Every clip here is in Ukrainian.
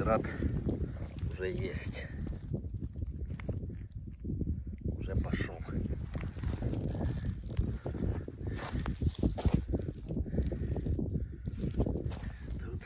сидират уже есть. Уже пошел. Тут.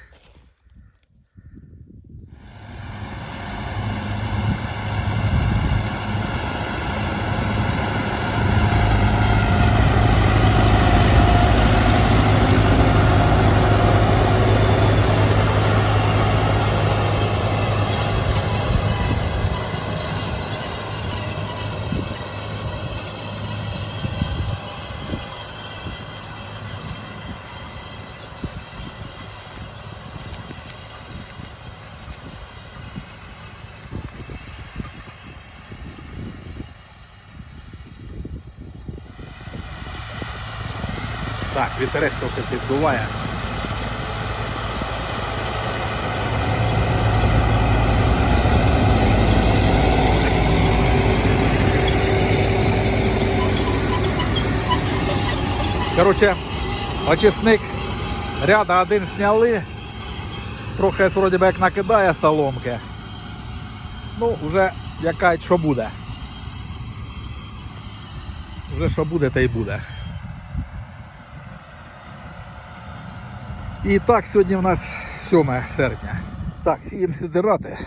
Так, вітерець трохи піддуває. Короче, очисник ряда один сняли. Трохи вроді би як накидає соломки. Ну, вже яка що буде. Вже що буде, те й буде. І так, сьогодні у нас 7 серпня. Так, сіємо сидирати.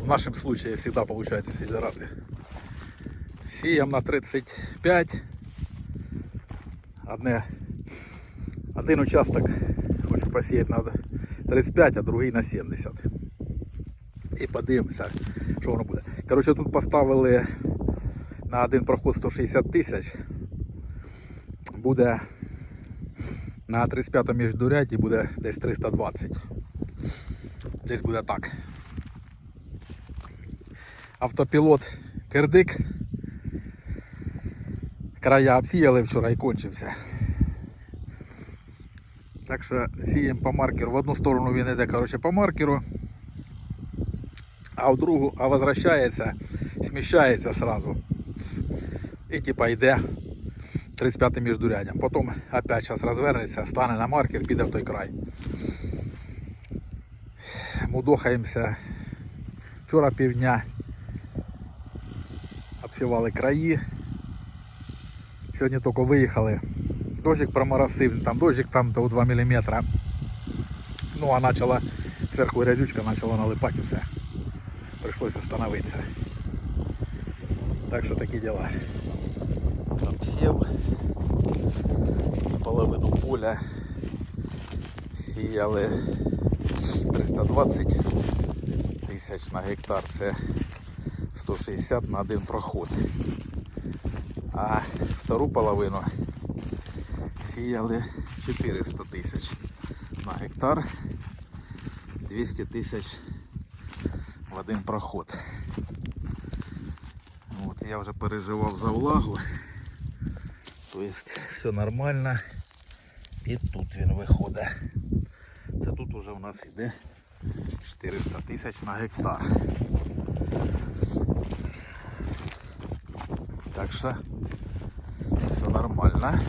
В нашому случае всегда получается сидирати. Сіємо на 35. Одне, один участок хочу посіяти на 35, а другий на 70. І подивимося, що воно буде. Коротше, тут поставили на один проход 160 тисяч. Буде на 35 міждуряді буде десь 320. Десь буде так. Автопілот Кирдик. Края обсіяли вчора і кончився. Так що сіємо по маркеру. В одну сторону він йде коротше, по маркеру, а в другу, а возвращається, сміщається сразу. І типа йде 35 міждурядям. Потім опять зараз розвернеться, стане на маркер, піде в той край. Мудохаємося. Вчора півдня обсівали краї. Сьогодні тільки виїхали. Дощик проморосив, там дощик там то 2 мм. Ну а почала зверху грязючка почала налипати і все. Прийшлося остановитися. Так що такі діла. Обсів половину поля сіяли 320 тисяч на гектар, це 160 на один проход. А втору половину сіяли 400 тисяч на гектар, 200 тисяч в один проход. От, я вже переживав за влагу. Тобто все нормально. І тут він виходить. Це тут уже у нас йде 400 тисяч на гектар. Так що все нормально.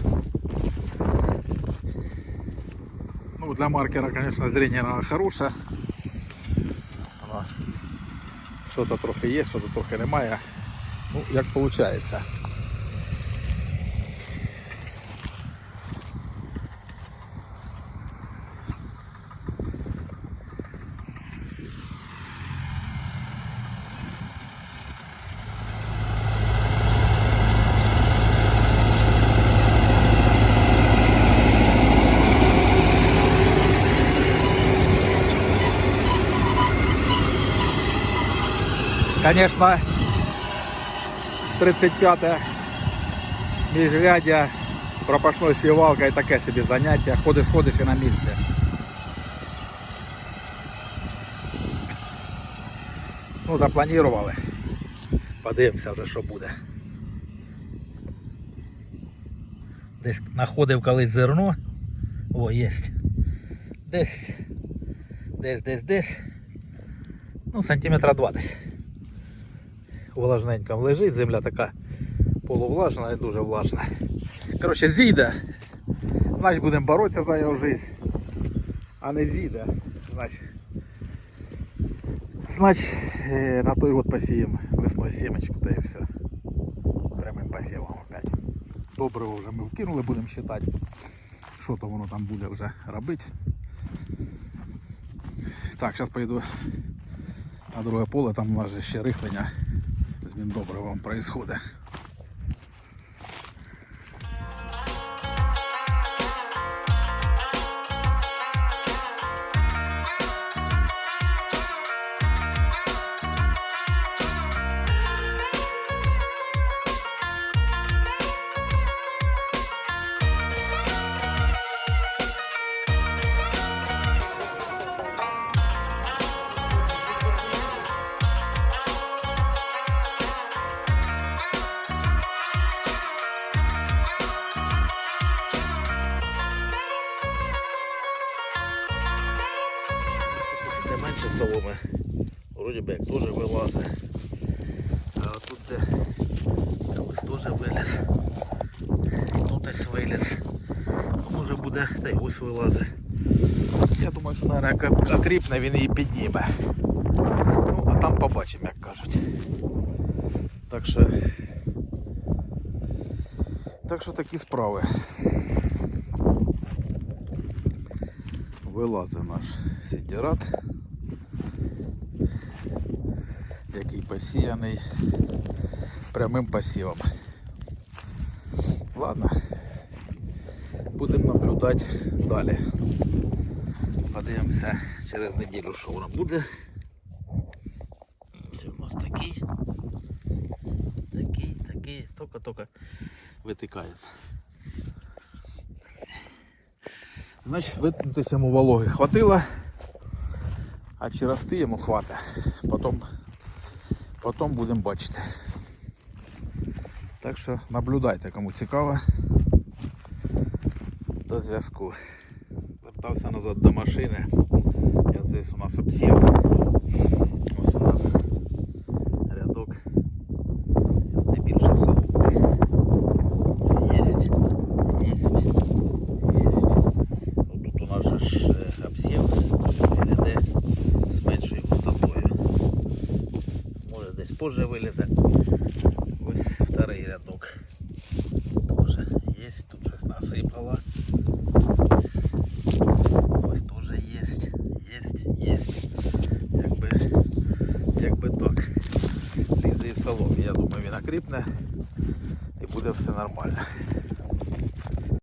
Ну, для маркера, конечно, зрение надо хороше. Воно Що-то трохи є, що-то трохи немає. Ну, як виходить. Конечно, 35 міжряддя пропашною сівалкою таке собі заняття. Ходиш, ходиш і на місці. Ну, запланували. Подивимося вже, що буде. Десь знаходив колись зерно. О, є. Десь, десь, десь, десь. Ну, сантиметра два десь. Влажненько лежить, земля така полувлажна і дуже влажна. Коротше, зійде. Значить будемо боротися за його життя. А не зійде. Значить Значить, е, на той год посіємо весною сімечку, та і все. Прямим посівом опять. Доброго вже ми вкинули, будемо вважати, що то воно там буде вже робити. Так, зараз поїду на друге поле, там у нас ще рихлення з вам происхода менше соломи, вроді би як теж вилазить. А тут де ось теж виліз. Тут ось виліз. Ну, може буде, та й ось вилазить. Я думаю, що наверное, як окріпне, він її підніме. Ну, а там побачимо, як кажуть. Так що. Так що такі справи. Вилазить наш сідірат, посіяний прямим посівом. Ладно, будемо наблюдати далі. Подивимося через неділю, що воно буде. Це у нас такий. Такий, такий, тільки-тільки витикається. Значить, виткнутися йому вологи хватило, а чи рости йому хватить. Потім, потім будемо бачити. Так що наблюдайте, кому цікаво. До зв'язку. Вертався назад до машини. Я здесь у нас обсів. Ось у нас позже вилізе. Ось вторий рядок. Тоже є, тут щось насипало. Ось теж є. Є, є. Якби, якби так. Лізе і в соломі. Я думаю, він окріпне і буде все нормально.